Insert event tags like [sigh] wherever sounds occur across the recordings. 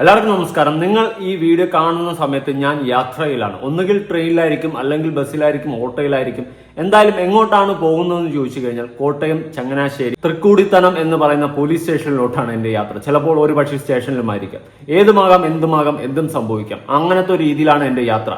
എല്ലാവർക്കും നമസ്കാരം. നിങ്ങൾ ഈ വീഡിയോ കാണുന്ന സമയത്ത് ഞാൻ യാത്രയിലാണ്. ഒന്നുകിൽ ട്രെയിനിലായിരിക്കും അല്ലെങ്കിൽ ബസ്സിലായിരിക്കും ഓട്ടോയിലായിരിക്കും. എന്തായാലും എങ്ങോട്ടാണ് പോകുന്നതെന്ന് ചോദിച്ചു കഴിഞ്ഞാൽ കോട്ടയം ചങ്ങനാശ്ശേരി തൃക്കൂടിത്തനം എന്ന് പറയുന്ന പോലീസ് സ്റ്റേഷനിലോട്ടാണ് എന്റെ യാത്ര. ചിലപ്പോൾ ഒരു പക്ഷേ സ്റ്റേഷനിലുമായിരിക്കാം ഏതുമാകാം എന്തുമാകാം എന്തും സംഭവിക്കാം. അങ്ങനത്തെ രീതിയിലാണ് എന്റെ യാത്ര.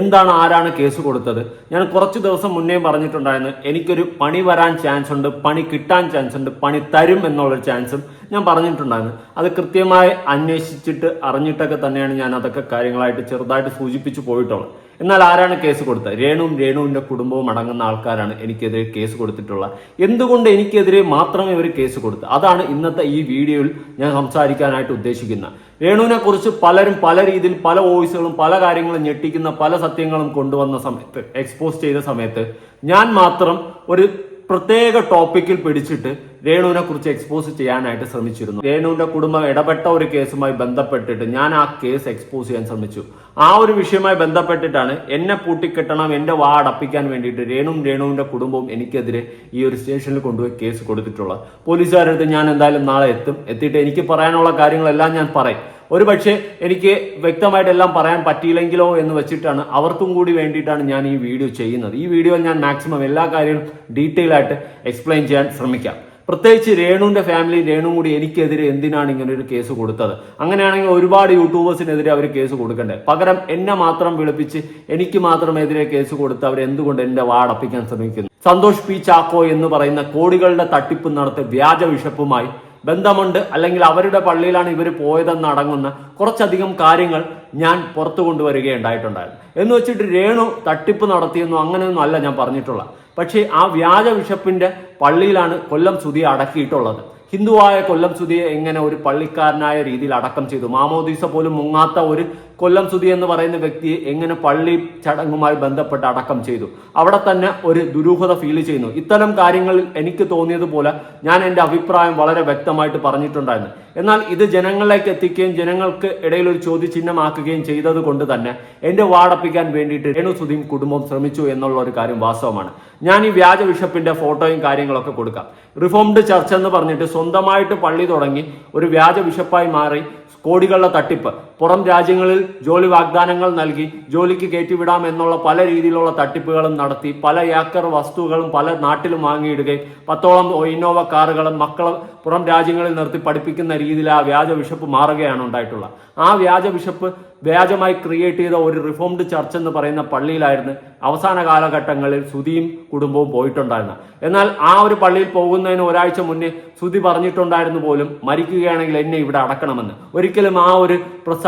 എന്താണ് ആരാണ് കേസ് കൊടുത്തത്? ഞാൻ കുറച്ച് ദിവസം മുന്നേ പറഞ്ഞിട്ടുണ്ടായിരുന്നു എനിക്കൊരു പണി വരാൻ ചാൻസ് ഉണ്ട് പണി കിട്ടാൻ ചാൻസ് ഉണ്ട് പണി തരും എന്നുള്ള ചാൻസും ഞാൻ പറഞ്ഞിട്ടുണ്ടായിരുന്നു. അത് കൃത്യമായി അന്വേഷിച്ചിട്ട് അറിഞ്ഞിട്ടൊക്കെ തന്നെയാണ് ഞാൻ അതൊക്കെ കാര്യങ്ങളായിട്ട് ചെറുതായിട്ട് സൂചിപ്പിച്ചു പോയിട്ടുള്ളത്. എന്നാൽ ആരാണ് കേസ് കൊടുത്തത്? രേണുവും രേണുവിന്റെ കുടുംബവും അടങ്ങുന്ന ആൾക്കാരാണ് എനിക്കെതിരെ കേസ് കൊടുത്തിട്ടുള്ളത് എന്തുകൊണ്ട് എനിക്കെതിരെ മാത്രമേ ഇവർ കേസ് കൊടുത്തു? അതാണ് ഇന്നത്തെ ഈ വീഡിയോയിൽ ഞാൻ സംസാരിക്കാനായിട്ട് ഉദ്ദേശിക്കുന്നത്. രേണുവിനെ കുറിച്ച് പലരും പല രീതിയിൽ പല വോയിസുകളും പല കാര്യങ്ങളും ഞെട്ടിക്കുന്ന പല സത്യങ്ങളും കൊണ്ടുവന്ന സമയത്ത് എക്സ്പോസ് ചെയ്ത സമയത്ത് ഞാൻ മാത്രം ഒരു പ്രത്യേക ടോപ്പിക്കിൽ പിടിച്ചിട്ട് രേണുവിനെ കുറിച്ച് എക്സ്പോസ് ചെയ്യാനായിട്ട് ശ്രമിച്ചിരുന്നു. രേണുവിന്റെ കുടുംബം ഇടപെട്ട ഒരു കേസുമായി ബന്ധപ്പെട്ടിട്ട് ഞാൻ ആ കേസ് എക്സ്പോസ് ചെയ്യാൻ ശ്രമിച്ചു. ആ ഒരു വിഷയവുമായി ബന്ധപ്പെട്ടിട്ടാണ് എന്നെ പൂട്ടിക്കെട്ടണം എന്റെ വാ അടപ്പിക്കാൻ വേണ്ടിയിട്ട് രേണുവും രേണുവിന്റെ കുടുംബവും എനിക്കെതിരെ ഈ ഒരു സ്റ്റേഷനിൽ കൊണ്ടുപോയി കേസ് കൊടുത്തിട്ടുള്ളത്. പോലീസുകാരുടെ അടുത്ത് ഞാൻ എന്തായാലും നാളെ എത്തും. എത്തിയിട്ട് എനിക്ക് പറയാനുള്ള കാര്യങ്ങളെല്ലാം ഞാൻ പറയും. ഒരു പക്ഷേ എനിക്ക് വ്യക്തമായിട്ട് എല്ലാം പറയാൻ പറ്റിയില്ലെങ്കിലോ എന്ന് വെച്ചിട്ടാണ് അവർക്കും കൂടി വേണ്ടിയിട്ടാണ് ഞാൻ ഈ വീഡിയോ ചെയ്യുന്നത്. ഈ വീഡിയോയിൽ ഞാൻ മാക്സിമം എല്ലാ കാര്യങ്ങളും ഡീറ്റെയിൽ ആയിട്ട് എക്സ്പ്ലെയിൻ ചെയ്യാൻ ശ്രമിക്കാം. പ്രത്യേകിച്ച് രേണുവിന്റെ ഫാമിലി രേണു കൂടി എനിക്കെതിരെ എന്തിനാണ് ഇങ്ങനെ ഒരു കേസ് കൊടുത്തത്? അങ്ങനെയാണെങ്കിൽ ഒരുപാട് യൂട്യൂബേഴ്സിനെതിരെ അവർ കേസ് കൊടുക്കണ്ടേ? പകരം എന്നെ മാത്രം വിളിപ്പിച്ച് എനിക്ക് മാത്രം എതിരെ കേസ് കൊടുത്ത് അവർ എന്തുകൊണ്ട് എന്റെ വാടപ്പിക്കാൻ ശ്രമിക്കുന്നു? സന്തോഷ് പി ചാക്കോ എന്ന് പറയുന്ന കോടികളുടെ തട്ടിപ്പ് നടത്തി വ്യാജ വിഷപ്പുമായി ബന്ധമുണ്ട്. അല്ലെങ്കിൽ അവരുടെ പള്ളിയിലാണ് ഇവർ പോയതെന്ന് അടങ്ങുന്ന കുറച്ചധികം കാര്യങ്ങൾ ഞാൻ പുറത്തു കൊണ്ടുവരികയുണ്ടായിട്ടുണ്ടായിരുന്നു. എന്ന് വെച്ചിട്ട് രേണു തട്ടിപ്പ് നടത്തിയെന്നോ അങ്ങനെയൊന്നും അല്ല ഞാൻ പറഞ്ഞിട്ടുള്ള പക്ഷേ ആ വ്യാജ ബിഷപ്പിന്റെ പള്ളിയിലാണ് കൊല്ലം സുതി അടക്കിയിട്ടുള്ളത്. ഹിന്ദുവായ കൊല്ലം സുധിയെ എങ്ങനെ ഒരു പള്ളിക്കാരനായ രീതിയിൽ അടക്കം ചെയ്തു? മാമോദീസ പോലും മുങ്ങാത്ത ഒരു കൊല്ലം സുധി എന്ന് പറയുന്ന വ്യക്തിയെ എങ്ങനെ പള്ളി ചടങ്ങുമായി ബന്ധപ്പെട്ട് അടക്കം ചെയ്തു? അവിടെ തന്നെ ഒരു ദുരൂഹത ഫീൽ ചെയ്യുന്നു. ഇത്തരം കാര്യങ്ങളിൽ എനിക്ക് തോന്നിയതുപോലെ ഞാൻ എന്റെ അഭിപ്രായം വളരെ വ്യക്തമായിട്ട് പറഞ്ഞിട്ടുണ്ടായിരുന്നു. എന്നാൽ ഇത് ജനങ്ങളിലേക്ക് എത്തിക്കുകയും ജനങ്ങൾക്ക് ഇടയിൽ ഒരു ചോദ്യചിഹ്നമാക്കുകയും ചെയ്തത് കൊണ്ട് തന്നെ എന്റെ വാടപ്പിക്കാൻ വേണ്ടിയിട്ട് രേണു സുധീം കുടുംബം ശ്രമിച്ചു എന്നുള്ള ഒരു കാര്യം വാസ്തവമാണ്. ഞാൻ ഈ വ്യാജ ബിഷപ്പിന്റെ ഫോട്ടോയും കാര്യങ്ങളൊക്കെ കൊടുക്കാം. റിഫോംഡ് ചർച്ച് എന്ന് പറഞ്ഞിട്ട് സ്വന്തമായിട്ട് പള്ളി തുടങ്ങി ഒരു വ്യാജ ബിഷപ്പായി മാറി കോടികളുടെ തട്ടിപ്പ്. പുറം രാജ്യങ്ങളിൽ ജോലി വാഗ്ദാനങ്ങൾ നൽകി ജോലിക്ക് കയറ്റിവിടാം എന്നുള്ള പല രീതിയിലുള്ള തട്ടിപ്പുകളും നടത്തി പല ഏക്കർ വസ്തുക്കളും പല നാട്ടിലും വാങ്ങിയിടുകയും പത്തോളം ഇന്നോവ കാറുകളും മക്കളെ പുറം രാജ്യങ്ങളിൽ നിർത്തി പഠിപ്പിക്കുന്ന രീതിയിൽ ആ വ്യാജ ബിഷപ്പ് മാറുകയാണ് ഉണ്ടായിട്ടുള്ളത്. ആ വ്യാജ ബിഷപ്പ് വ്യാജമായി ക്രിയേറ്റ് ചെയ്ത ഒരു റിഫോംഡ് ചർച്ച് എന്ന് പറയുന്ന പള്ളിയിലായിരുന്നു അവസാന കാലഘട്ടങ്ങളിൽ സുധിയും കുടുംബവും പോയിട്ടുണ്ടായിരുന്നത്. എന്നാൽ ആ ഒരു പള്ളിയിൽ പോകുന്നതിന് ഒരാഴ്ച മുന്നേ സുധി പറഞ്ഞിട്ടുണ്ടായിരുന്നു പോലും മരിക്കുകയാണെങ്കിൽ എന്നെ ഇവിടെ അടക്കണമെന്ന്. ഒരിക്കലും ആ ഒരു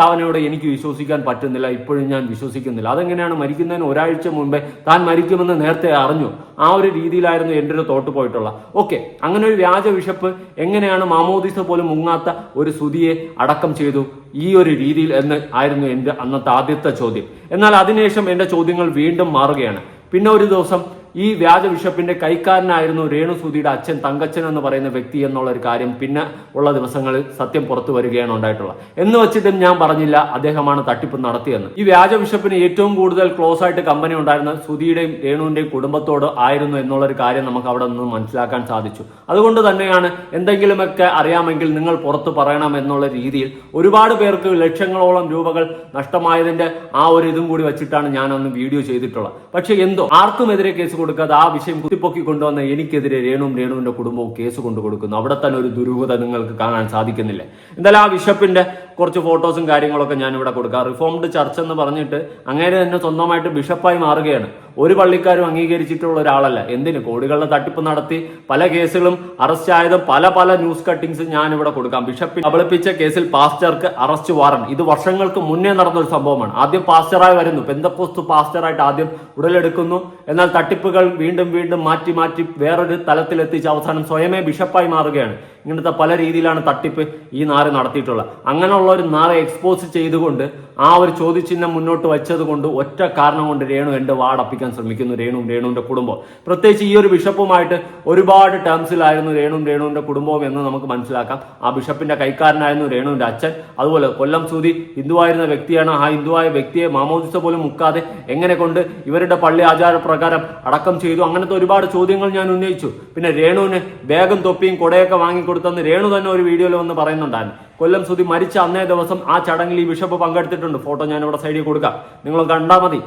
പ്രസ്താവനയോടെ എനിക്ക് വിശ്വസിക്കാൻ പറ്റുന്നില്ല ഇപ്പോഴും ഞാൻ വിശ്വസിക്കുന്നില്ല. അതെങ്ങനെയാണ് മരിക്കുന്നതിന് ഒരാഴ്ച മുമ്പേ താൻ മരിക്കുമെന്ന് നേരത്തെ അറിഞ്ഞു. ആ ഒരു രീതിയിലായിരുന്നു എന്റെ ഒരു തോട്ട് പോയിട്ടുള്ള. ഓക്കെ അങ്ങനെ ഒരു വ്യാജ വിഷപ്പ് എങ്ങനെയാണ് മാമോദിസ പോലും മുങ്ങാത്ത ഒരു സുതിയെ അടക്കം ചെയ്തു? ഈ ഒരു രീതിയിൽ എന്ന് ആയിരുന്നു എന്റെ അന്നത്തെ ആദ്യത്തെ ചോദ്യം. എന്നാൽ അതിനുശേഷം എന്റെ ചോദ്യങ്ങൾ വീണ്ടും മാറുകയാണ്. പിന്നെ ഒരു ദിവസം ഈ വ്യാജ ബിഷപ്പിന്റെ കൈക്കാരനായിരുന്നു രേണുസൂതിയുടെ അച്ഛൻ തങ്കച്ചൻ എന്ന് പറയുന്ന വ്യക്തി എന്നുള്ള ഒരു കാര്യം പിന്നെ ഉള്ള ദിവസങ്ങളിൽ സത്യം പുറത്തു വരികയാണ് ഉണ്ടായിട്ടുള്ളത്. എന്ന് വെച്ചിട്ടും ഞാൻ പറഞ്ഞില്ല അദ്ദേഹമാണ് തട്ടിപ്പ് നടത്തിയെന്ന്. ഈ വ്യാജ ബിഷപ്പിന് ഏറ്റവും കൂടുതൽ ക്ലോസ് ആയിട്ട് കമ്പനി ഉണ്ടായിരുന്ന സുധിയുടെയും രേണുവിന്റെയും കുടുംബത്തോട് ആയിരുന്നു എന്നുള്ള ഒരു കാര്യം നമുക്ക് അവിടെ നിന്ന് മനസ്സിലാക്കാൻ സാധിച്ചു. അതുകൊണ്ട് തന്നെയാണ് എന്തെങ്കിലുമൊക്കെ അറിയാമെങ്കിൽ നിങ്ങൾ പുറത്തു പറയണം എന്നുള്ള രീതിയിൽ ഒരുപാട് പേർക്ക് ലക്ഷങ്ങളോളം രൂപകൾ നഷ്ടമായതിന്റെ ആ ഒരു ഇതും കൂടി വെച്ചിട്ടാണ് ഞാൻ അന്ന് വീഡിയോ ചെയ്തിട്ടുള്ളത്. പക്ഷെ എന്തോ ആർക്കുമെതിരെ കേസ് കൊടുക്കാതെ ആ വിഷയം കുത്തിപ്പൊക്കി കൊണ്ടുവന്ന എനിക്കെതിരെ രേണുവും രേണുവിന്റെ കുടുംബവും കേസ് കൊണ്ടു കൊടുക്കുന്നു അവിടെ തന്നെ ഒരു ദുരൂഹത നിങ്ങൾക്ക് കാണാൻ സാധിക്കുന്നില്ല. എന്തായാലും ആ ബിഷപ്പിന്റെ കുറച്ച് ഫോട്ടോസും കാര്യങ്ങളൊക്കെ ഞാൻ ഇവിടെ കൊടുക്കാം. റിഫോംഡ് ചർച്ച് എന്ന് പറഞ്ഞിട്ട് അങ്ങനെ തന്നെ സ്വന്തമായിട്ട് ബിഷപ്പായി മാറുകയാണ്. ഒരു പള്ളിക്കാരും അംഗീകരിച്ചിട്ടുള്ള ഒരാളല്ല. എന്തിന്? കോടികളുടെ തട്ടിപ്പ് നടത്തി പല കേസുകളും അറസ്റ്റ് ആയതും പല പല ന്യൂസ് കട്ടിങ്സ് ഞാൻ ഇവിടെ കൊടുക്കാം. ബിഷപ്പിൽ കബളിപ്പിച്ച കേസിൽ പാസ്റ്റർക്ക് അറസ്റ്റ് വാറണ്ട് ഇത് വർഷങ്ങൾക്ക് മുന്നേ നടന്ന ഒരു സംഭവമാണ്. ആദ്യം പാസ്റ്ററായി വരുന്നു. പെന്തക്കോസ്തു പാസ്റ്ററായിട്ട് ആദ്യം ഉടലെടുക്കുന്നു. എന്നാൽ തട്ടിപ്പുകൾ വീണ്ടും വീണ്ടും മാറ്റി മാറ്റി വേറൊരു തലത്തിലെത്തിച്ച് അവസാനം സ്വയമേ ബിഷപ്പായി മാറുകയാണ്. ഇങ്ങനത്തെ പല രീതിയിലാണ് തട്ടിപ്പ് ഈ നാറ് നടത്തിയിട്ടുള്ളത്. അങ്ങനെയുള്ള ഒരു നാറെ എക്സ്പോസ് ചെയ്തുകൊണ്ട് ആ ഒരു ചോദ്യചിഹ്നം മുന്നോട്ട് വെച്ചത് കൊണ്ട് ഒറ്റ കാരണം കൊണ്ട് രേണു എന്റെ വാടപ്പിക്കാൻ ശ്രമിക്കുന്നു. രേണുവും രേണുവിന്റെ കുടുംബം പ്രത്യേകിച്ച് ഈ ഒരു ബിഷപ്പുമായിട്ട് ഒരുപാട് ടേംസിലായിരുന്നു രേണുവും രേണുവിന്റെ കുടുംബവും എന്ന് നമുക്ക് മനസ്സിലാക്കാം. ആ ബിഷപ്പിന്റെ കൈക്കാരനായിരുന്നു രേണുവിന്റെ അച്ഛൻ. അതുപോലെ കൊല്ലം സൂതി ഹിന്ദുവായിരുന്ന വ്യക്തിയാണ്. ആ ഹിന്ദുവായ വ്യക്തിയെ മാമോദിസ പോലും മുക്കാതെ എങ്ങനെ കൊണ്ട് ഇവരുടെ പള്ളി ആചാരപ്രകാരം അടക്കം ചെയ്തു? അങ്ങനത്തെ ഒരുപാട് ചോദ്യങ്ങൾ ഞാൻ ഉന്നയിച്ചു. പിന്നെ രേണുവിന് വേഗം തൊപ്പിയും കൊടയൊക്കെ വാങ്ങിക്കൊടുത്ത് വാങ്ങിക്കൊടുത്തെന്ന് രേണു തന്നെ ഒരു വീഡിയോയിൽ വന്ന് പറയുന്നുണ്ടായിരുന്നു. കൊല്ലം സുധി മരിച്ച അന്നേ ദിവസം ആ ചടങ്ങിൽ ഈ ബിഷപ്പ് പങ്കെടുത്തിട്ടുണ്ട്. ഫോട്ടോ ഞാൻ ഇവിടെ സൈഡിൽ കൊടുക്കാം. നിങ്ങൾ കണ്ടാൽ മതി.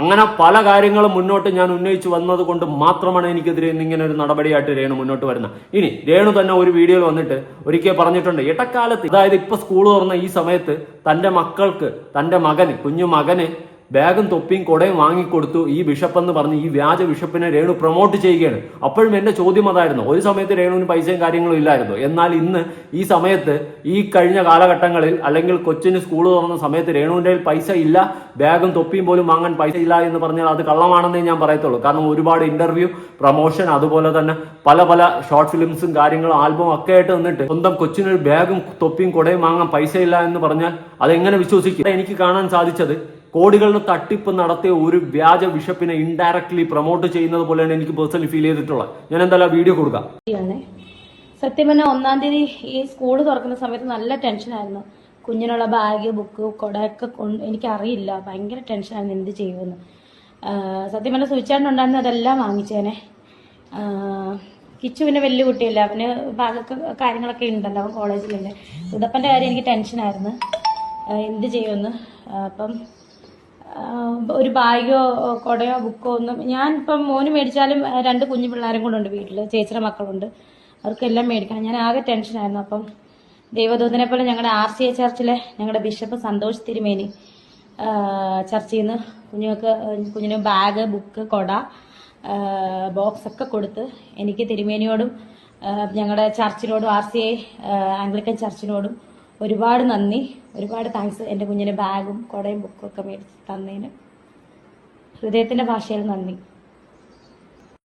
അങ്ങനെ പല കാര്യങ്ങളും മുന്നോട്ട് ഞാൻ ഉന്നയിച്ചു വന്നത് കൊണ്ട് മാത്രമാണ് എനിക്കെതിരെ ഇങ്ങനെ ഒരു നടപടിയായിട്ട് രേണു മുന്നോട്ട് വരുന്നത്. ഇനി രേണു തന്നെ ഒരു വീഡിയോയിൽ വന്നിട്ട് ഒരിക്കൽ പറഞ്ഞിട്ടുണ്ട്. ഇടക്കാലത്ത് അതായത് ഇപ്പൊ സ്കൂൾ തുറന്ന ഈ സമയത്ത് തന്റെ മക്കൾക്ക് തന്റെ മകന് കുഞ്ഞു മകന് ബാഗും തൊപ്പിയും കൊടയും വാങ്ങിക്കൊടുത്തു ഈ ബിഷപ്പ് എന്ന് പറഞ്ഞ് ഈ വ്യാജ ബിഷപ്പിനെ രേണു പ്രൊമോട്ട് ചെയ്യുകയാണ്. അപ്പോഴും എന്റെ ചോദ്യം അതായിരുന്നു. ഒരു സമയത്ത് രേണുവിന് പൈസയും കാര്യങ്ങളും ഇല്ലായിരുന്നു. എന്നാൽ ഇന്ന് ഈ സമയത്ത് ഈ കഴിഞ്ഞ കാലഘട്ടങ്ങളിൽ അല്ലെങ്കിൽ കൊച്ചിന് സ്കൂൾ തുറന്ന സമയത്ത് രേണുവിന്റെ പൈസ ഇല്ല ബാഗും തൊപ്പിയും പോലും വാങ്ങാൻ പൈസ ഇല്ല എന്ന് പറഞ്ഞാൽ അത് കള്ളമാണെന്നേ ഞാൻ പറയത്തുള്ളൂ. കാരണം ഒരുപാട് ഇന്റർവ്യൂ പ്രൊമോഷൻ അതുപോലെ തന്നെ പല പല ഷോർട്ട് ഫിലിംസും കാര്യങ്ങളും ആൽബവും ഒക്കെ ആയിട്ട് നിന്നിട്ട് സ്വന്തം കൊച്ചിനൊരു ബാഗും തൊപ്പിയും കൊടയും വാങ്ങാൻ പൈസ ഇല്ല എന്ന് പറഞ്ഞാൽ അതെങ്ങനെ വിശ്വസിക്കും? എനിക്ക് കാണാൻ സാധിച്ചത് കോടികളുടെ തട്ടിപ്പ് നടത്തിയ ഒരു വ്യാജ ബിഷപ്പിനെ ഇൻഡയറക്ട്ലി പ്രൊമോട്ട് ചെയ്യുന്നത് പോലെയാണ് എനിക്ക് പേഴ്സണലി ഫീൽ ചെയ്തിട്ടുള്ളത്. ഞാൻ എന്തായാലും വീഡിയോ കൊടുക്കാം. സത്യം പറഞ്ഞാൽ ഒന്നാം തീയതി ഈ സ്കൂൾ തുറക്കുന്ന സമയത്ത് നല്ല ടെൻഷനായിരുന്നു കുഞ്ഞിനുള്ള ബാഗ് ബുക്ക് കുടയൊക്കെ കൊണ്ട് എനിക്കറിയില്ല. ഭയങ്കര ടെൻഷനായിരുന്നു എന്ത് ചെയ്യുമെന്ന്. സത്യം പറഞ്ഞാൽ സൂചിച്ചാണ്ടുണ്ടായിരുന്നു അതെല്ലാം വാങ്ങിച്ചേനെ. കിച്ചു പിന്നെ വലിയ കുട്ടിയല്ല. അവന് ബാഗൊക്കെ കാര്യങ്ങളൊക്കെ ഉണ്ടല്ലോ. അവൻ കോളേജിലുണ്ട് ഉദപ്പന്റെ കാര്യം എനിക്ക് ടെൻഷനായിരുന്നു എന്ത് ചെയ്യുമെന്ന്. അപ്പം ഒരു ബാഗോ കുടയോ ബുക്കോ ഒന്നും ഞാൻ ഇപ്പം മോന് മേടിച്ചാലും രണ്ട് കുഞ്ഞു പിള്ളേരും കൂടെ ഉണ്ട് വീട്ടിൽ ചേച്ചിയുടെ മക്കളുണ്ട്. അവർക്കെല്ലാം മേടിക്കണം. ഞാൻ ആകെ ടെൻഷനായിരുന്നു അപ്പം ദൈവദൂതനെ പോലെ ഞങ്ങളുടെ ആർ സി എ ചർച്ചിലെ ഞങ്ങളുടെ ബിഷപ്പ് സന്തോഷ് തിരുമേനി ചർച്ചയിൽ നിന്ന് കുഞ്ഞുങ്ങൾക്ക് കുഞ്ഞിന് ബാഗ് ബുക്ക് കൊട ബോക്സ് ഒക്കെ കൊടുത്ത് എനിക്ക് തിരുമേനിയോടും ഞങ്ങളുടെ ചർച്ചിനോടും ആർ സി ഐ ആംഗ്ലിക്കൻ ചർച്ചിനോടും ഒരുപാട് നന്ദി. ഒരുപാട് താങ്ക്സ് എന്റെ കുഞ്ഞിന് ബാഗും കുടയും ബുക്കും ഒക്കെ മേടിച്ച് തന്നതിന്. ഹൃദയത്തിന്റെ ഭാഷയിൽ നന്ദി.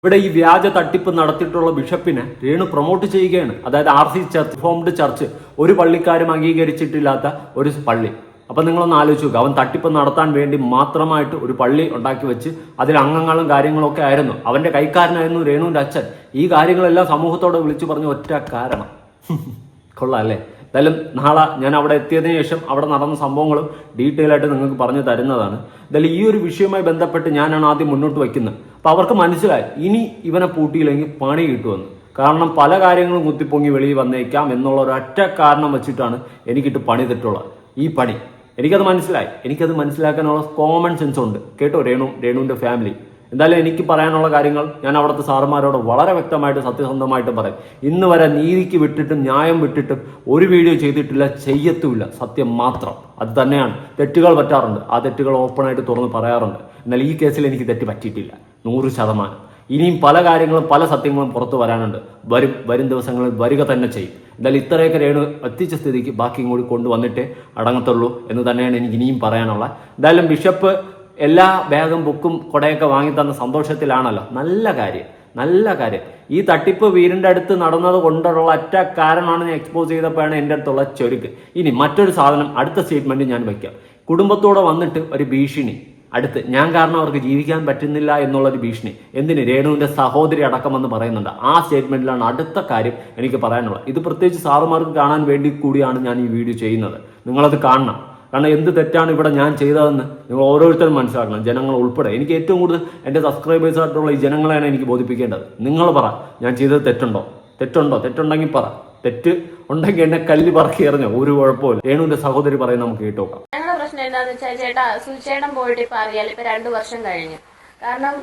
ഇവിടെ ഈ വ്യാജ തട്ടിപ്പ് നടത്തിയിട്ടുള്ള ബിഷപ്പിനെ രേണു പ്രൊമോട്ട് ചെയ്യുകയാണ്. അതായത് R C church formed church ഒരു പള്ളിക്കാരും അംഗീകരിച്ചിട്ടില്ലാത്ത ഒരു പള്ളി. അപ്പൊ നിങ്ങളൊന്ന് ആലോചിച്ച് അവൻ തട്ടിപ്പ് നടത്താൻ വേണ്ടി മാത്രമായിട്ട് ഒരു പള്ളി ഉണ്ടാക്കി വെച്ച് അതിൽ അംഗങ്ങളും കാര്യങ്ങളും ഒക്കെ ആയിരുന്നു. അവന്റെ കൈക്കാരനായിരുന്നു രേണുവിന്റെ അച്ഛൻ. ഈ കാര്യങ്ങളെല്ലാം സമൂഹത്തോട് വിളിച്ചു പറഞ്ഞ ഒറ്റ കാരണം. [laughs] കൊള്ളാം അല്ലേ? എന്തായാലും നാളെ ഞാൻ അവിടെ എത്തിയതിനു ശേഷം അവിടെ നടന്ന സംഭവങ്ങളും ഡീറ്റെയിൽ ആയിട്ട് നിങ്ങൾക്ക് പറഞ്ഞു തരുന്നതാണ്. എന്തായാലും ഈ ഒരു വിഷയവുമായി ബന്ധപ്പെട്ട് ഞാനാണ് ആദ്യം മുന്നോട്ട് വയ്ക്കുന്നത്. അപ്പൊ അവർക്ക് മനസ്സിലായി ഇനി ഇവനെ പൂട്ടിയില്ലെങ്കിൽ പണി കിട്ടുമെന്ന്. കാരണം പല കാര്യങ്ങളും കുത്തിപ്പൊങ്ങി വെളിയിൽ വന്നേക്കാം എന്നുള്ള ഒരു ഒരൊറ്റ കാരണം വെച്ചിട്ടാണ് എനിക്കിട്ട് പണി തെറ്റുള്ളത് ഈ പണി. എനിക്കത് മനസ്സിലായി. എനിക്കത് മനസ്സിലാക്കാനുള്ള കോമൺ സെൻസ് ഉണ്ട്. കേട്ടോ രേണു രേണുവിന്റെ ഫാമിലി എന്തായാലും എനിക്ക് പറയാനുള്ള കാര്യങ്ങൾ ഞാൻ അവിടുത്തെ സാറുമാരോട് വളരെ വ്യക്തമായിട്ട് സത്യസന്ധമായിട്ട് പറയും. ഇന്ന് വരെ നീതിക്ക് വിട്ടിട്ടും ന്യായം വിട്ടിട്ടും ഒരു വീഡിയോ ചെയ്തിട്ടില്ല ചെയ്യത്തുമില്ല. സത്യം മാത്രം. അത് തന്നെയാണ്. തെറ്റുകൾ പറ്റാറുണ്ട്. ആ തെറ്റുകൾ ഓപ്പണായിട്ട് തുറന്ന് പറയാറുണ്ട്. എന്നാൽ ഈ കേസിൽ എനിക്ക് തെറ്റ് പറ്റിയിട്ടില്ല. നൂറ് ശതമാനം. ഇനിയും പല കാര്യങ്ങളും പല സത്യങ്ങളും പുറത്തു വരാനുണ്ട്. വരും വരും ദിവസങ്ങളിൽ വരിക തന്നെ ചെയ്യും. എന്തായാലും ഇത്രയൊക്കെ രേണു എത്തിച്ച സ്ഥിതിക്ക് ബാക്കി കൂടി കൊണ്ടുവന്നിട്ടേ അടങ്ങത്തുള്ളൂ എന്ന് തന്നെയാണ് എനിക്ക് ഇനിയും പറയാനുള്ളത് എന്തായാലും ബിഷപ്പ് എല്ലാ ബാഗും ബുക്കും കുടയൊക്കെ വാങ്ങി തന്ന സന്തോഷത്തിലാണല്ലോ. നല്ല കാര്യം നല്ല കാര്യം. ഈ തട്ടിപ്പ് വീടിന്റെ അടുത്ത് നടന്നത് കൊണ്ടുള്ള ഒറ്റ കാരണമാണ് ഞാൻ എക്സ്പോസ് ചെയ്തപ്പോഴാണ് എന്റെ അടുത്തുള്ള ചൊരുക്ക്. ഇനി മറ്റൊരു സാധനം അടുത്ത സ്റ്റേറ്റ്മെന്റ് ഞാൻ വയ്ക്കാം. കുടുംബത്തോടെ വന്നിട്ട് ഒരു ഭീഷണി. അടുത്ത് ഞാൻ കാരണം അവർക്ക് ജീവിക്കാൻ പറ്റുന്നില്ല എന്നുള്ളൊരു ഭീഷണി. എന്തിന്? രേണുവിന്റെ സഹോദരി അടക്കമെന്ന് പറയുന്നുണ്ട്. ആ സ്റ്റേറ്റ്മെന്റിലാണ് അടുത്ത കാര്യം എനിക്ക് പറയാനുള്ളത്. ഇത് പ്രത്യേകിച്ച് സാറുമാർക്ക് കാണാൻ വേണ്ടി കൂടിയാണ് ഞാൻ ഈ വീഡിയോ ചെയ്യുന്നത്. നിങ്ങളത് കാണണം. കാരണം എന്ത് തെറ്റാണ് ഇവിടെ ഞാൻ ചെയ്തതെന്ന് നിങ്ങൾ ഓരോരുത്തരും മനസ്സിലാക്കണം. ജനങ്ങൾ ഉൾപ്പെടെ. എനിക്ക് ഏറ്റവും കൂടുതൽ എന്റെ സബ്സ്ക്രൈബേഴ്സ് ആയിട്ടുള്ള ഈ ജനങ്ങളെയാണ് എനിക്ക് ബോധിപ്പിക്കേണ്ടത്. നിങ്ങൾ പറ ഞാൻ ചെയ്തത് തെറ്റുണ്ടോ? തെറ്റുണ്ടോ? തെറ്റുണ്ടെങ്കിൽ പറ. തെറ്റ് ഉണ്ടെങ്കിൽ എന്നെ കല്ല് പറക്കി എറിഞ്ഞോ? ഒരു കുഴപ്പമില്ല രേണുവിന്റെ സഹോദരി പറയും നമുക്ക് കേട്ടോക്കാം ഞങ്ങളുടെ പ്രശ്നം എന്താന്ന് വെച്ചാൽ ചേട്ടാ സുചേട്ടൻ പോയിട്ട് ഇപ്പൊ അറിയാലോ ഇപ്പൊ രണ്ടു വർഷം കഴിഞ്ഞു. കാരണം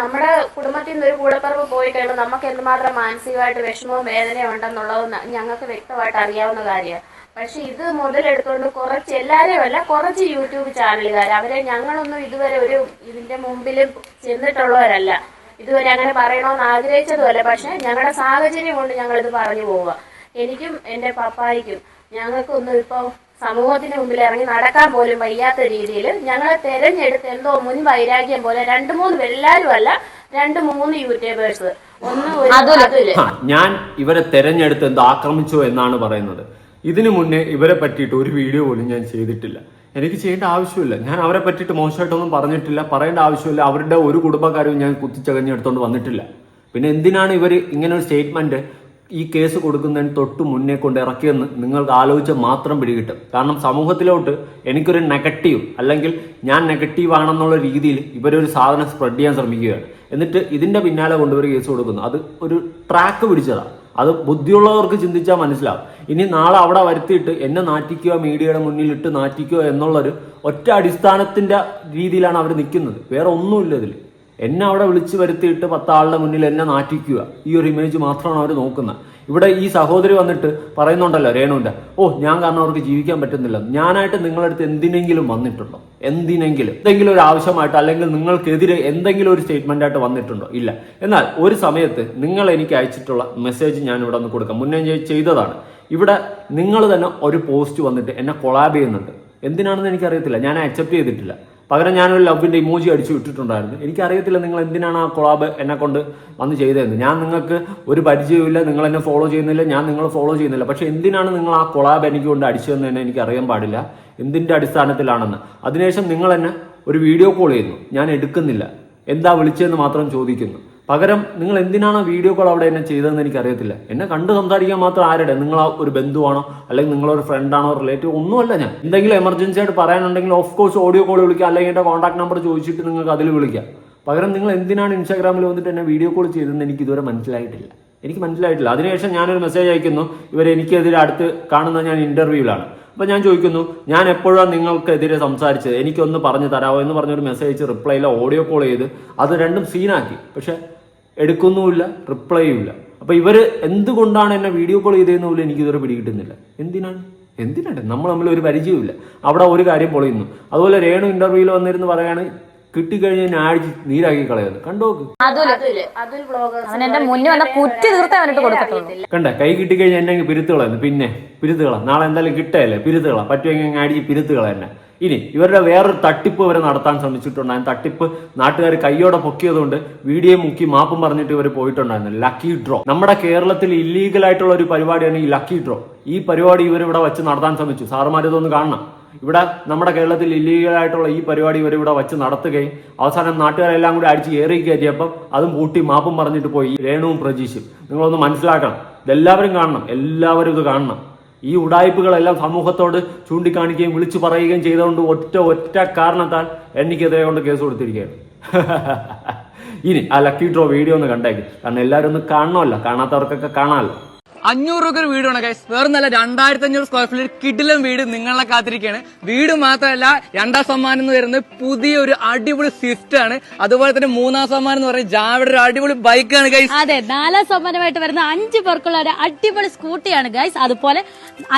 നമ്മുടെ കുടുംബത്തിൽ നിന്ന് ഒരു കൂടപ്പറവ് പോയി കഴിയുമ്പോൾ നമുക്ക് എന്തുമാത്രം മാനസികമായിട്ട് വിഷമവും വേദനയും ഉണ്ടെന്നുള്ളത് ഞങ്ങൾക്ക് വ്യക്തമായിട്ട് അറിയാവുന്ന കാര്യമാണ്. പക്ഷെ ഇത് മുതലെടുത്തുകൊണ്ട് കുറച്ച് എല്ലാവരെയും അല്ല കുറച്ച് യൂട്യൂബ് ചാനലുകാർ അവരെ ഞങ്ങളൊന്നും ഇതുവരെ ഒരു ഇതിന്റെ മുമ്പിൽ ചെന്നിട്ടുള്ളവരല്ല. ഇതുവരെ അങ്ങനെ പറയണമെന്ന് ആഗ്രഹിച്ചതുമല്ല. പക്ഷെ ഞങ്ങളുടെ സാഹചര്യം കൊണ്ട് ഞങ്ങൾ ഇത് പറഞ്ഞു പോവുക. എനിക്കും എന്റെ പപ്പായിക്കും ഞങ്ങൾക്കൊന്നും ഇപ്പൊ സമൂഹത്തിന് മുമ്പിൽ ഇറങ്ങി നടക്കാൻ പോലും വയ്യാത്ത രീതിയിൽ ഞങ്ങളെ തെരഞ്ഞെടുത്ത് എന്തോ മുൻ വൈരാഗ്യം പോലെ രണ്ട് മൂന്ന് എല്ലാരും എല്ലാവരും അല്ല രണ്ട് മൂന്ന് യൂട്യൂബേഴ്സ് ഒന്ന് ഞാൻ ഇവരെ തെരഞ്ഞെടുത്ത് എന്തോ ആക്രമിച്ചു എന്നാണ് പറയുന്നത്. ഇതിനു മുന്നേ ഇവരെ പറ്റിയിട്ട് ഒരു വീഡിയോ പോലും ഞാൻ ചെയ്തിട്ടില്ല. എനിക്ക് ചെയ്യേണ്ട ആവശ്യമില്ല. ഞാൻ അവരെ പറ്റിയിട്ട് മോശമായിട്ടൊന്നും പറഞ്ഞിട്ടില്ല. പറയേണ്ട ആവശ്യമില്ല. അവരുടെ ഒരു കുടുംബക്കാരും ഞാൻ കുത്തിച്ചകഞ്ഞെടുത്തോണ്ട് വന്നിട്ടില്ല. പിന്നെ എന്തിനാണ് ഇവർ ഇങ്ങനെ ഒരു സ്റ്റേറ്റ്മെന്റ് ഈ കേസ് കൊടുക്കുന്നതിന് തൊട്ട് മുന്നേ കൊണ്ട് ഇറക്കിയെന്ന് നിങ്ങൾക്ക് ആലോചിച്ച് മാത്രം പിടികിട്ടും. കാരണം സമൂഹത്തിലോട്ട് എനിക്കൊരു നെഗറ്റീവ് അല്ലെങ്കിൽ ഞാൻ നെഗറ്റീവ് ആണെന്നുള്ള രീതിയിൽ ഇവരൊരു സാധനം സ്പ്രെഡ് ചെയ്യാൻ ശ്രമിക്കുകയാണ്. എന്നിട്ട് ഇതിന്റെ പിന്നാലെ കൊണ്ടുവരും കേസ് കൊടുക്കുന്നു. അത് ഒരു ട്രാക്ക് പിടിച്ചതാണ് അത് ബുദ്ധിയുള്ളവർക്ക് ചിന്തിച്ചാൽ മനസ്സിലാവും. ഇനി നാളെ അവിടെ വരുത്തിയിട്ട് എന്നെ നാറ്റിക്കുക മീഡിയയുടെ മുന്നിലിട്ട് നാറ്റിക്കുക എന്നുള്ളൊരു ഒറ്റ അടിസ്ഥാനത്തിന്റെ രീതിയിലാണ് അവർ നിൽക്കുന്നത്. വേറെ ഒന്നുമില്ല ഇതിൽ എന്നെ അവിടെ വിളിച്ചു വരുത്തിയിട്ട് പത്താളുടെ മുന്നിൽ എന്നെ നാറ്റിക്കുക. ഈ ഒരു ഇമേജ് മാത്രമാണ് അവർ നോക്കുന്നത്. ഇവിടെ ഈ സഹോദരി വന്നിട്ട് പറയുന്നുണ്ടല്ലോ രേണുവിന്റെ ഓ ഞാൻ കാരണം അവർക്ക് ജീവിക്കാൻ പറ്റുന്നില്ല. ഞാനായിട്ട് നിങ്ങളുടെ അടുത്ത് എന്തിനെങ്കിലും വന്നിട്ടുണ്ടോ? എന്തിനെങ്കിലും? എന്തെങ്കിലും ഒരു ആവശ്യമായിട്ട് അല്ലെങ്കിൽ നിങ്ങൾക്കെതിരെ എന്തെങ്കിലും ഒരു സ്റ്റേറ്റ്മെന്റ് ആയിട്ട് വന്നിട്ടുണ്ടോ? ഇല്ല. എന്നാൽ ഒരു സമയത്ത് നിങ്ങൾ എനിക്ക് അയച്ചിട്ടുള്ള മെസ്സേജ് ഞാൻ ഇവിടെ നിന്ന് കൊടുക്കാം. മുന്നേ ചെയ്തതാണ്. ഇവിടെ നിങ്ങൾ തന്നെ ഒരു പോസ്റ്റ് വന്നിട്ട് എന്നെ കൊളാബ് ചെയ്യുന്നുണ്ട്. എന്തിനാണെന്ന് എനിക്കറിയത്തില്ല. ഞാൻ അക്സെപ്റ്റ് ചെയ്തിട്ടില്ല. പകരം ഞാനൊരു ലവിന്റെ ഇമോജി അടിച്ചു വിട്ടിട്ടുണ്ടായിരുന്നു. എനിക്കറിയത്തില്ല നിങ്ങൾ എന്തിനാണ് ആ കൊളാബ് എന്നെ കൊണ്ട് വന്ന് ചെയ്തതെന്ന്. ഞാൻ നിങ്ങൾക്ക് ഒരു പരിചയമില്ല നിങ്ങൾ എന്നെ ഫോളോ ചെയ്യുന്നില്ല ഞാൻ നിങ്ങൾ ഫോളോ ചെയ്യുന്നില്ല. പക്ഷെ എന്തിനാണ് നിങ്ങൾ ആ കൊളാബ് എനിക്ക് കൊണ്ട് അടിച്ചതെന്ന് തന്നെ എനിക്ക് അറിയാൻ പാടില്ല. എന്തിന്റെ അടിസ്ഥാനത്തിലാണെന്ന്. അതിനുശേഷം നിങ്ങൾ എന്നെ ഒരു വീഡിയോ കോൾ ചെയ്യുന്നു. ഞാൻ എടുക്കുന്നില്ല. എന്താ വിളിച്ചതെന്ന് മാത്രം ചോദിക്കുന്നു. പകരം നിങ്ങൾ എന്തിനാണ് വീഡിയോ കോൾ അവിടെ എന്നെ ചെയ്തതെന്ന് എനിക്കറിയത്തില്ല. എന്നെ കണ്ട് സംസാരിക്കാൻ മാത്രം ആരുടെ? നിങ്ങൾ ആ ഒരു ബന്ധുവാണോ? അല്ലെങ്കിൽ നിങ്ങളൊരു ഫ്രണ്ടാണോ റിലേറ്റീവ് ഒന്നുമല്ല ഞാൻ. എന്തെങ്കിലും എമർജൻസി ആയിട്ട് പറയാനുണ്ടെങ്കിൽ ഓഫ് കോഴ്സ് ഓഡിയോ കോൾ വിളിക്കുക അല്ലെങ്കിൽ എന്റെ കോൺടാക്ട് നമ്പർ ചോദിച്ചിട്ട് നിങ്ങൾക്ക് അതിൽ വിളിക്കാം പകരം നിങ്ങൾ എന്തിനാണ് ഇൻസ്റ്റാഗ്രാമിൽ വന്നിട്ട് എന്നെ വീഡിയോ കോൾ ചെയ്തതെന്ന് എനിക്ക് ഇതുവരെ മനസ്സിലായിട്ടില്ല. എനിക്ക് മനസ്സിലായിട്ടില്ല. അതിനുശേഷം ഞാനൊരു മെസ്സേജ് അയക്കുന്നു. ഇവർ എനിക്കെതിരെ അടുത്ത് കാണുന്ന ഞാൻ ഇന്റർവ്യൂവിലാണ് അപ്പൊ ഞാൻ ചോദിക്കുന്നു ഞാൻ എപ്പോഴാണ് നിങ്ങൾക്കെതിരെ സംസാരിച്ചത്? എനിക്കൊന്ന് പറഞ്ഞു തരാമോ എന്ന് പറഞ്ഞൊരു മെസ്സേജ് റിപ്ലൈയിൽ ഓഡിയോ കോൾ ചെയ്ത് അത് രണ്ടും സീനാക്കി പക്ഷെ എടുക്കുന്നുമില്ല റിപ്ലൈയും ഇല്ല. അപ്പൊ ഇവർ എന്തുകൊണ്ടാണ് എന്നെ വീഡിയോ കോൾ ചെയ്തതെന്ന് പോലും എനിക്ക് ഇതുവരെ പിടികിട്ടുന്നില്ല. എന്തിനാണ്? എന്തിനാണ്? നമ്മൾ തമ്മിൽ ഒരു പരിചയമില്ല അവിടെ ഒരു കാര്യം പൊളിയുന്നു. അതുപോലെ രേണു ഇന്റർവ്യൂവിൽ വന്നിരുന്ന് പറയാണ് കിട്ടിക്കഴിഞ്ഞ് ഞാൻ ആഴ്ച നീരാക്കി കളയുന്നു കണ്ടോക്ക് കണ്ട? കൈ കിട്ടിക്കഴിഞ്ഞാൽ എന്നെ പിരുത്തുകളായിരുന്നു പിന്നെ പിരുത്തുകള. നാളെ എന്തായാലും കിട്ടയല്ലേ? പിരുത്തുകള. പറ്റുമെങ്കിൽ അടിച്ച് പിരുത്തുകള എന്നെ. ഇനി ഇവരുടെ വേറൊരു തട്ടിപ്പ് ഇവരെ നടത്താൻ ശ്രമിച്ചിട്ടുണ്ടായിരുന്നു തട്ടിപ്പ് നാട്ടുകാർ കയ്യോടെ പൊക്കിയതുകൊണ്ട് വീഡിയോ മുക്കി മാപ്പും പറഞ്ഞിട്ട് ഇവർ പോയിട്ടുണ്ടായിരുന്നു. ലക്കി ഡ്രോ നമ്മുടെ കേരളത്തിൽ ഇല്ലീഗൽ ആയിട്ടുള്ള ഒരു പരിപാടിയാണ് ഈ ലക്കി ഡ്രോ ഈ പരിപാടി ഇവർ ഇവിടെ വെച്ച് നടത്താൻ ശ്രമിച്ചു. സാറുമാർ ഇതൊന്ന് കാണണം. ഇവിടെ നമ്മുടെ കേരളത്തിൽ ഇല്ലീഗൽ ആയിട്ടുള്ള ഈ പരിപാടി ഇവർ ഇവിടെ വെച്ച് നടത്തുകയും അവസാനം നാട്ടുകാരെല്ലാം കൂടി അടിച്ച് ഏറി കയറ്റിയപ്പം അതും പൂട്ടി മാപ്പും പറഞ്ഞിട്ട് പോയി. രേണുവും പ്രജീഷും. നിങ്ങളൊന്ന് മനസ്സിലാക്കണം. ഇതെല്ലാവരും കാണണം. എല്ലാവരും ഇത് കാണണം. ഈ ഉടായ്പകളെല്ലാം സമൂഹത്തോട് ചൂണ്ടിക്കാണിക്കുകയും വിളിച്ചു പറയുകയും ചെയ്തുകൊണ്ട് ഒറ്റ ഒറ്റ കാരണത്താൽ എനിക്കെതിരെ കൊണ്ട് കേസ് കൊടുത്തിരിക്കുകയാണ്. [laughs] ഇനി ആ ലക്കി ഡ്രോ വീഡിയോ ഒന്ന് കണ്ടേക്ക്. കാരണം എല്ലാവരും ഒന്ന് കാണണമല്ലോ. കാണാത്തവർക്കൊക്കെ കാണാമല്ലോ. അഞ്ഞൂറ് രൂപ ഒരു വീടാണ് ഗൈസ് വേറെ നല്ല രണ്ടായിരത്തി അഞ്ഞൂറ് സ്ക്വയർ ഫീറ്റ് കിടിലം വീട് നിങ്ങളെ കാത്തിരിക്കുകയാണ് വീട് മാത്രമല്ല രണ്ടാം സമ്മാനം എന്ന് പറയുന്നത് പുതിയൊരു അടിപൊളി സ്വിഫ്റ്റ് ആണ്. അതുപോലെ തന്നെ മൂന്നാം സമ്മാനം എന്ന് പറയുന്നത് ജാവയുടെ ഒരു അടിപൊളി ബൈക്കാണ് ഗൈസ് അതെ നാലാം സമ്മാനമായിട്ട് വരുന്ന അഞ്ച് പേർക്കുള്ള ഒരു അടിപൊളി സ്കൂട്ടിയാണ് ഗൈസ് അതുപോലെ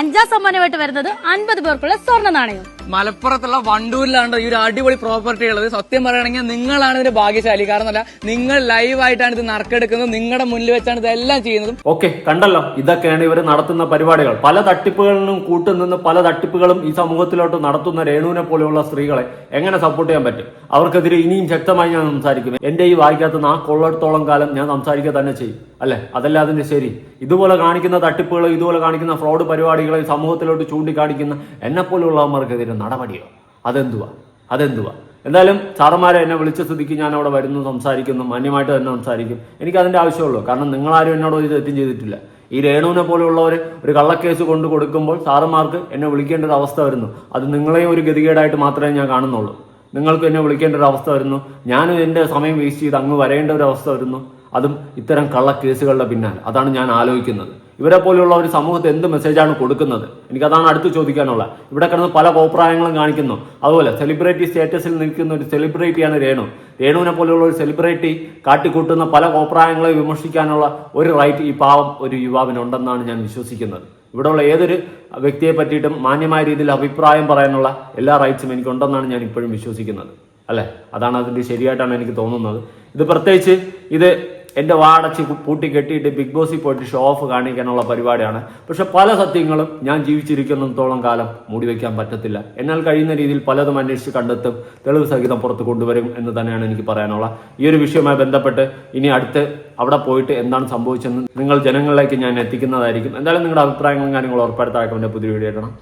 അഞ്ചാം സമ്മാനമായിട്ട് വരുന്നത് അൻപത് പേർക്കുള്ള സ്വർണ നാണയം. മലപ്പുറത്തുള്ള വണ്ടൂരിലാണ് ഈ ഒരു അടിപൊളി പ്രോപ്പർട്ടി ഉള്ളത്? സത്യം പറയുകയാണെങ്കിൽ നിങ്ങളാണ് ഇതിന്റെ ഭാഗ്യശാലി. കാരണം നിങ്ങൾ ലൈവായിട്ടാണ് ഇത് നറുക്കെടുക്കുന്നത്. നിങ്ങളുടെ മുന്നിൽ വെച്ചാണ് ഇതെല്ലാം ചെയ്യുന്നതും. ഓക്കെ കണ്ടല്ലോ. ഇതൊക്കെയാണ് ഇവർ നടത്തുന്ന പരിപാടികൾ. പല തട്ടിപ്പുകളിലും കൂട്ടുനിന്ന് പല തട്ടിപ്പുകളും ഈ സമൂഹത്തിലോട്ട് നടത്തുന്ന രേണുവിനെ പോലെയുള്ള സ്ത്രീകളെ എങ്ങനെ സപ്പോർട്ട് ചെയ്യാൻ പറ്റും? അവർക്കെതിരെ ഇനിയും ശക്തമായി ഞാൻ സംസാരിക്കും. എന്റെ ഈ വായിക്കാത്ത നാ കൊള്ളടത്തോളം കാലം ഞാൻ സംസാരിക്കുക തന്നെ ചെയ്യും. അല്ലെ? അതല്ല ശരി. ഇതുപോലെ കാണിക്കുന്ന തട്ടിപ്പുകൾ ഇതുപോലെ കാണിക്കുന്ന ഫ്രോഡ് പരിപാടികളെ സമൂഹത്തിലോട്ട് ചൂണ്ടിക്കാണിക്കുന്ന എന്നെ പോലെയുള്ളവന്മാർക്കെതിരെ നടപടിയോ? അതെന്തുവാ? അതെന്തുവാ? എന്തായാലും സാറന്മാരെ എന്നെ വിളിച്ച സ്ഥിതിക്ക് ഞാൻ അവിടെ വരുന്നു സംസാരിക്കുന്നു മാന്യമായിട്ട് തന്നെ സംസാരിക്കും. എനിക്ക് അതിന്റെ ആവശ്യമുള്ളൂ. കാരണം നിങ്ങളാരും എന്നോട് ഒരു തെറ്റും ചെയ്തിട്ടില്ല. ഈ രേണുവിനെ പോലെയുള്ളവർ ഒരു കള്ളക്കേസ് കൊണ്ടു കൊടുക്കുമ്പോൾ സാറന്മാർക്ക് എന്നെ വിളിക്കേണ്ട ഒരു അവസ്ഥ വരുന്നു. അത് നിങ്ങളെയും ഒരു ഗതികേടായിട്ട് മാത്രമേ ഞാൻ കാണുന്നുള്ളൂ. നിങ്ങൾക്ക് എന്നെ വിളിക്കേണ്ട ഒരു അവസ്ഥ വരുന്നു. ഞാനും എന്റെ സമയം വേസ്റ്റ് ചെയ്ത് അങ്ങ് വരേണ്ട ഒരു അവസ്ഥ വരുന്നു. അതും ഇത്തരം കള്ള കേസുകളുടെ പിന്നാലെ. അതാണ് ഞാൻ ആലോചിക്കുന്നത്. ഇവരെ പോലെയുള്ള ഒരു സമൂഹത്തെ എന്ത് മെസ്സേജാണ് കൊടുക്കുന്നത്? എനിക്കതാണ് അടുത്ത് ചോദിക്കാനുള്ള ഇവിടെ കിടന്ന് പല കോപ്രായങ്ങളും കാണിക്കുന്നു. അതുപോലെ സെലിബ്രിറ്റി സ്റ്റേറ്റസിൽ നിൽക്കുന്ന ഒരു സെലിബ്രിറ്റിയാണ് രേണു. രേണുവിനെ പോലെയുള്ള ഒരു സെലിബ്രിറ്റി കാട്ടിക്കൂട്ടുന്ന പല കോപ്രായങ്ങളെ വിമർശിക്കാനുള്ള ഒരു റൈറ്റ് ഈ പാവം ഒരു യുവാവിനുണ്ടെന്നാണ് ഞാൻ വിശ്വസിക്കുന്നത്. ഇവിടെയുള്ള ഏതൊരു വ്യക്തിയെ പറ്റിയിട്ടും മാന്യമായ രീതിയിൽ അഭിപ്രായം പറയാനുള്ള എല്ലാ റൈറ്റ്സും എനിക്കുണ്ടെന്നാണ് ഞാൻ ഇപ്പോഴും വിശ്വസിക്കുന്നത്. അല്ലേ? അതാണ് അതിന്റെ ശരിയായിട്ടാണ് എനിക്ക് തോന്നുന്നത്. ഇത് പ്രത്യേകിച്ച് ഇത് എന്റെ വാടച്ച് പൂട്ടി കെട്ടിയിട്ട് ബിഗ് ബോസിൽ പോയിട്ട് ഷോ ഓഫ് കാണിക്കാനുള്ള പരിപാടിയാണ്. പക്ഷെ പല സത്യങ്ങളും ഞാൻ ജീവിച്ചിരിക്കുന്നിടത്തോളം കാലം മൂടി വയ്ക്കാൻ പറ്റത്തില്ല. എന്നാൽ കഴിയുന്ന രീതിയിൽ പലതും അന്വേഷിച്ച് കണ്ടെത്തും തെളിവ് സഹിതം പുറത്ത് കൊണ്ടുവരും എന്ന് തന്നെയാണ് എനിക്ക് പറയാനുള്ള. ഈ ഒരു വിഷയവുമായി ബന്ധപ്പെട്ട് ഇനി അടുത്ത് അവിടെ പോയിട്ട് എന്താണ് സംഭവിച്ചതെന്ന് നിങ്ങൾ ജനങ്ങളിലേക്ക് ഞാൻ എത്തിക്കുന്നതായിരിക്കും. എന്തായാലും നിങ്ങളുടെ അഭിപ്രായങ്ങളും കാര്യങ്ങളും ഉറപ്പെടുത്താൻ പുതിയ വീഡിയോ ഇടണം.